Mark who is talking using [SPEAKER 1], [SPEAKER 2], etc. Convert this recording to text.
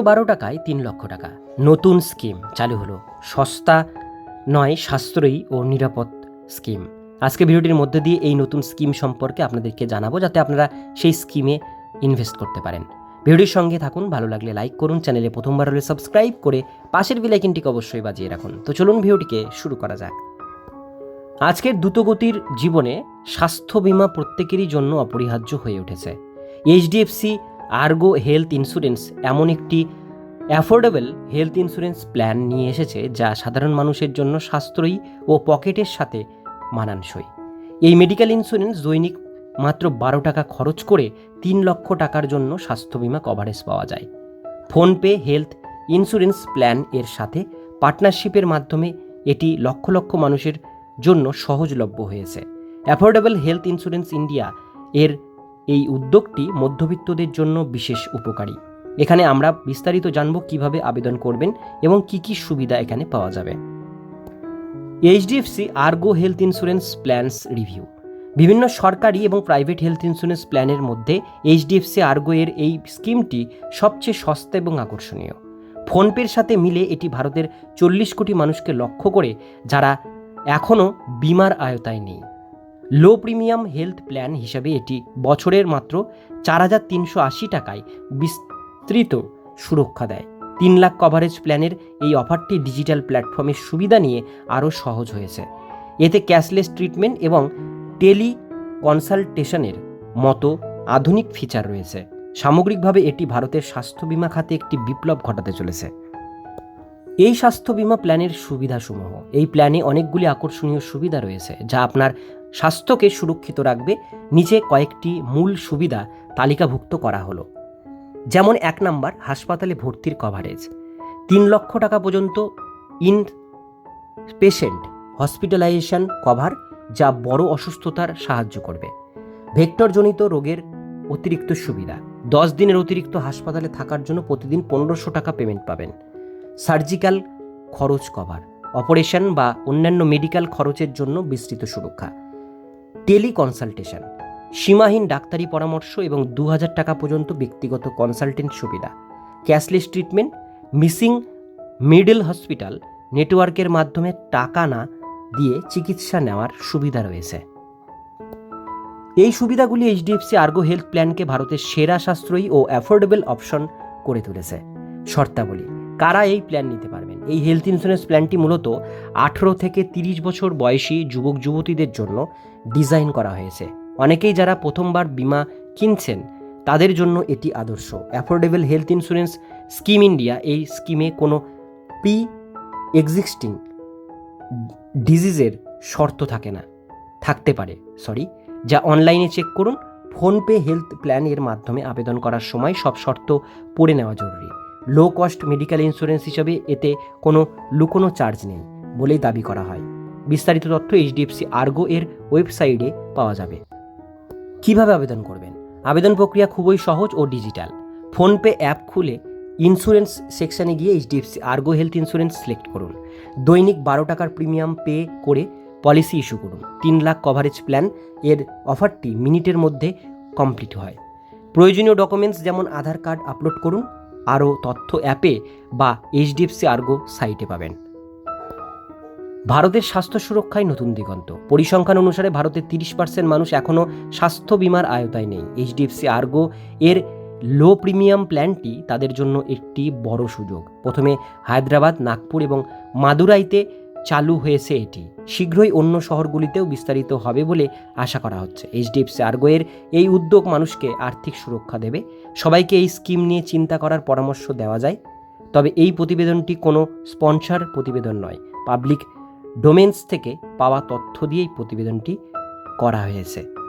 [SPEAKER 1] বারো টাকায় তিন লক্ষ টাকা। নতুন স্কিম চালু হলো। সস্তা নয়, সাশ্রয়ী ও নিরাপদ স্কিম। আজকে ভিডিওটির মধ্যে দিয়ে এই নতুন স্কিম সম্পর্কে আপনাদেরকে জানাব, যাতে আপনারা সেই স্কিমে ইনভেস্ট করতে পারেন। ভিডিওটির সঙ্গে থাকুন, ভালো লাগলে লাইক করুন, চ্যানেলে প্রথমবার হলে সাবস্ক্রাইব করে পাশের বিলাইকিনটিকে অবশ্যই বাজিয়ে রাখুন। তো চলুন ভিডিওটিকে শুরু করা যাক। আজকের দ্রুতগতির জীবনে স্বাস্থ্য বীমা প্রত্যেকেরই জন্য অপরিহার্য হয়ে উঠেছে। এইচডিএফসি আর্গো হেলথ ইন্স্যুরেন্স এমন একটি অ্যাফোর্ডেবল হেলথ ইন্স্যুরেন্স প্ল্যান নিয়ে এসেছে যা সাধারণ মানুষের জন্য সাশ্রয়ী ও পকেটের সাথে মানানসই। এই মেডিকেল ইন্স্যুরেন্স দৈনিক মাত্র বারো টাকা খরচ করে তিন লক্ষ টাকার জন্য স্বাস্থ্য বীমা কভারেজ পাওয়া যায়। ফোনপে হেলথ ইন্স্যুরেন্স প্ল্যান এর সাথে পার্টনারশিপের মাধ্যমে এটি লক্ষ লক্ষ মানুষের জন্য সহজলভ্য হয়েছে। অ্যাফোর্ডেবল হেলথ ইন্স্যুরেন্স ইন্ডিয়া এর এই উদ্যোগটি মধ্যবিত্তদের জন্য বিশেষ উপকারী। এখানে আমরা বিস্তারিত জানব কীভাবে আবেদন করবেন এবং কি কি সুবিধা এখানে পাওয়া যাবে। HDFC ergo health insurance plans review. বিভিন্ন সরকারি এবং প্রাইভেট হেলথ ইন্স্যুরেন্স প্ল্যানের মধ্যে এইচডিএফসি আর্গো এর এই স্কিমটি সবচেয়ে সস্তা এবং আকর্ষণীয়। ফোনপের সাথে মিলে এটি ভারতের চল্লিশ কোটি মানুষকে লক্ষ্য করে যারা এখনও বিমার আয়তায় নেই। লো প্রিমিয়াম হেলথ প্ল্যান হিসাবে এটি বছরের মাত্র চার হাজার তিনশো আশি টাকায় বিস্তৃত সুরক্ষা দেয়। তিন লাখ কভারেজ প্ল্যানের এই অফারটি ডিজিটাল প্ল্যাটফর্মের সুবিধা নিয়ে আরও সহজ হয়েছে। এতে ক্যাশলেস ট্রিটমেন্ট এবং টেলি কনসালটেশনের মতো আধুনিক ফিচার রয়েছে। সামগ্রিকভাবে এটি ভারতের স্বাস্থ্য বীমা খাতে একটি বিপ্লব ঘটাতে চলেছে। এই স্বাস্থ্য বিমা প্ল্যানের সুবিধাসমূহ। এই প্ল্যানে অনেকগুলি আকর্ষণীয় সুবিধা রয়েছে, যা আপনার স্বাস্থ্যকে সুরক্ষিত রাখবে, নিজে কয়েকটি মূল সুবিধা তালিকাভুক্ত করা হলো। যেমন এক নাম্বার, হাসপাতালে ভর্তির কভারেজ তিন লক্ষ টাকা পর্যন্ত ইন পেশেন্ট হসপিটালাইজেশন কভার যা বড় অসুস্থতার সাহায্য করবে। ভেক্টরজনিত রোগের অতিরিক্ত সুবিধা। দশ দিনের অতিরিক্ত হাসপাতালে থাকার জন্য প্রতিদিন পনেরোশো টাকা পেমেন্ট পাবেন। সার্জিক্যাল খরচ কভার অপারেশন বা অন্যান্য মেডিকেল খরচের জন্য বিস্তৃত সুরক্ষা। টেলি কনসালটেশন সীমাহীন ডাক্তারি পরামর্শ এবং দু হাজার টাকা পর্যন্ত ব্যক্তিগত কনসালটেন্ট সুবিধা, cashless treatment, missing middle hospital নেটওয়ার্কের মাধ্যমে টাকা না দিয়ে চিকিৎসা নেওয়ার সুবিধা রয়েছে। এই সুবিধাগুলি এইচডিএফসি আর্গো হেলথ প্ল্যানকে ভারতের সেরা সাশ্রয়ী ও অ্যাফোর্ডেবল অপশন করে তুলেছে। শর্তাবলী কারা এই প্ল্যান নিতে পারবেন? এই হেলথ ইন্স্যুরেন্স প্ল্যানটি মূলত আঠেরো থেকে তিরিশ বছর বয়সী যুবক যুবতীদের জন্য ডিজাইন করা হয়েছে। অনেকেই যারা প্রথমবার বিমা কিনছেন, তাদের জন্য এটি আদর্শ। Affordable health insurance scheme India এই স্কিমে কোনো প্রি এক্সিস্টিং ডিজিজের শর্ত থাকে না, থাকতে পারে সরি যা অনলাইনে চেক করুন ফোনপে হেলথ প্ল্যান এর মাধ্যমে আবেদন করার সময় সব শর্ত পড়ে নেওয়া জরুরি। লো কস্ট মেডিকেল ইন্স্যুরেন্স হিসাবে এতে কোনো লুকোনো চার্জ নেই বলেই দাবি করা হয়। বিস্তারিত তথ্য এইচডিএফসি আর্গো এর ওয়েবসাইটে পাওয়া যাবে। কীভাবে আবেদন করবেন? আবেদন প্রক্রিয়া খুবই সহজ ও ডিজিটাল ফোনপে অ্যাপ খুলে ইন্স্যুরেন্স সেকশানে গিয়ে HDFC ergo health insurance select করুন। দৈনিক বারো টাকার প্রিমিয়াম পে করে পলিসি ইস্যু করুন। তিন লাখ কভারেজ প্ল্যান এর অফারটি মিনিটের মধ্যে কমপ্লিট হয়। প্রয়োজনীয় ডকুমেন্টস যেমন আধার কার্ড আপলোড করুন আরও তথ্য অ্যাপে বা এইচডিএফসি আর্গো সাইটে পাবেন। ভারতের স্বাস্থ্য সুরক্ষায় নতুন দিগন্ত। পরিসংখ্যান অনুসারে ভারতের তিরিশ পার্সেন্ট মানুষ এখনও স্বাস্থ্য বিমার আয়তায় নেই। এইচডিএফসি আর্গো এর লো প্রিমিয়াম প্ল্যানটি তাদের জন্য একটি বড় সুযোগ। প্রথমে হায়দ্রাবাদ, নাগপুর এবং মাদুরাইতে চালু হয়েছে এটি। শীঘ্রই অন্য শহরগুলিতেও বিস্তারিত হবে বলে আশা করা হচ্ছে। এইচডিএফসি আর্গোয়ের এই উদ্যোগ মানুষকে আর্থিক সুরক্ষা দেবে। সবাইকে এই স্কিম নিয়ে চিন্তা করার পরামর্শ দেওয়া যায়। তবে এই প্রতিবেদনটি কোনো স্পন্সার প্রতিবেদন নয়। পাবলিক ডোমেন্স থেকে পাওয়া তথ্য দিয়েই প্রতিবেদনটি করা হয়েছে।